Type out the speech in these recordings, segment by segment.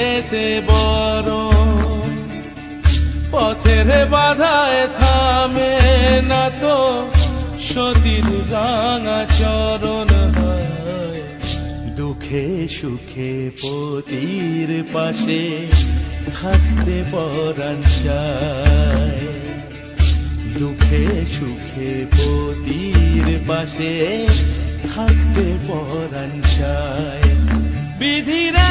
কুলেতে বড়। পথের বাধায় থামে না তো, সতীর রাঙা চরণ দুঃখে সুখে পতির পাশে থাকতে পরাণ চায়। দুঃখে সুখে পতির পাশে থাকতে পরাণ চায়। বিধিরে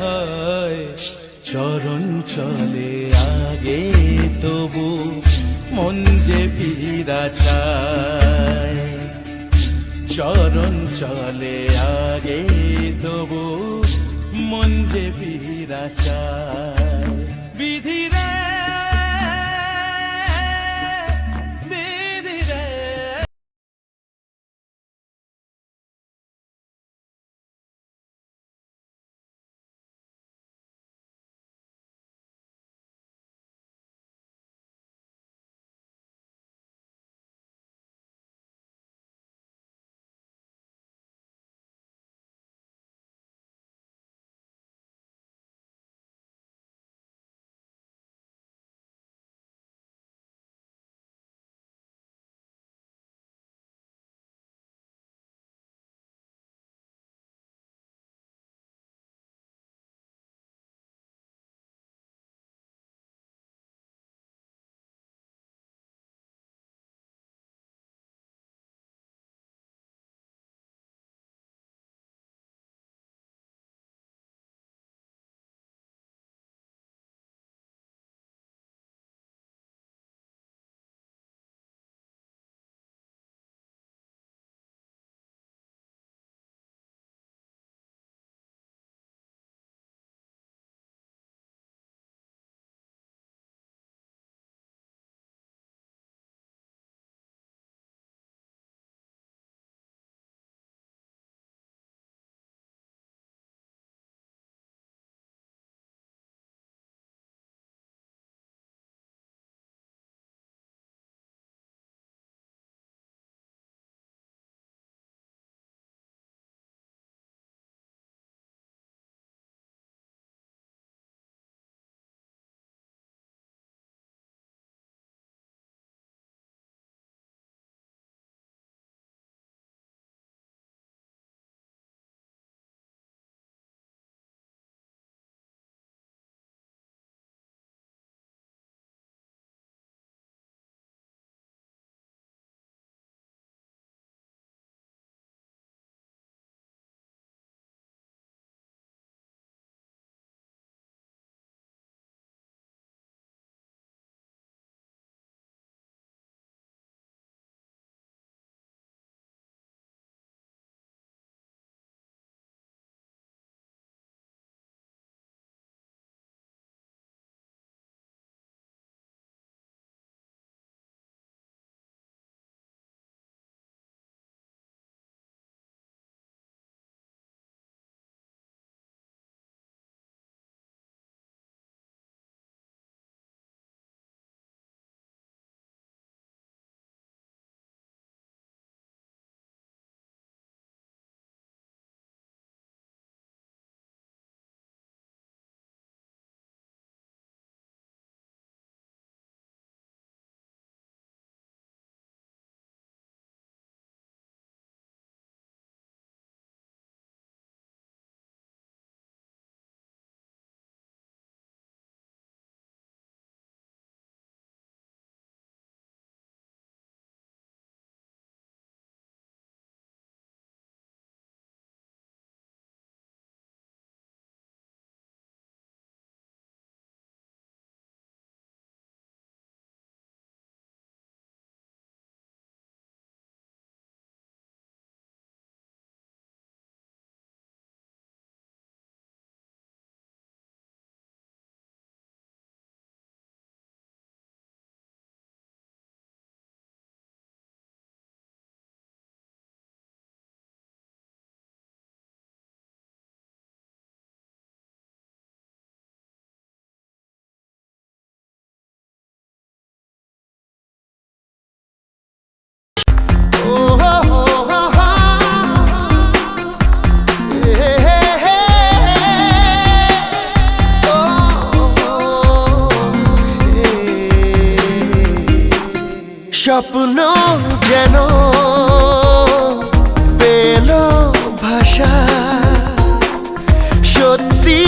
হায়। চরণ চলে আগে, তবু মন যে ফিরা চায়। চরণ চলে আগে, তবু মন যে ফিরা চায়। বিধিরে স্বপ্ন যেন পেল ভাষা। সত্যি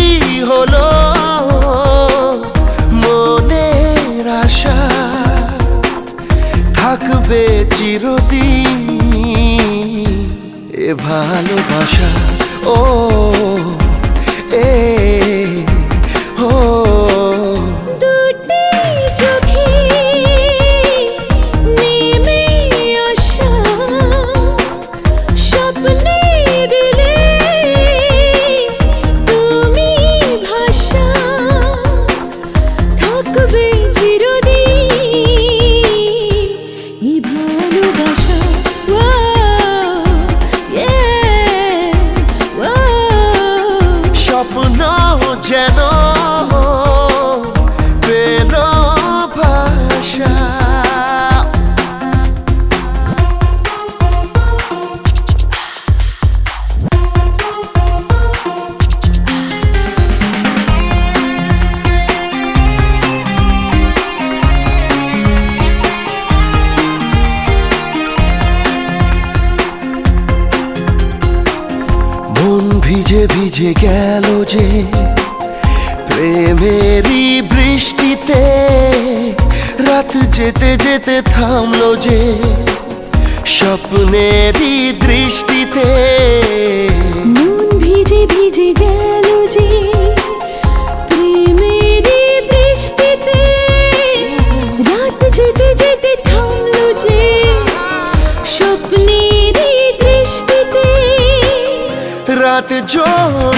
হলো মনের আশা। থাকবে চিরদিন এ ভালোবাসা। ও এ ভিজে গেল যে প্রেমেরই বৃষ্টিতে রাত যেতে যেতে থামলো যে স্বপ্নেরই দৃষ্টিতে। স্বপ্নেরই দৃষ্টিতে রাত জোনাকি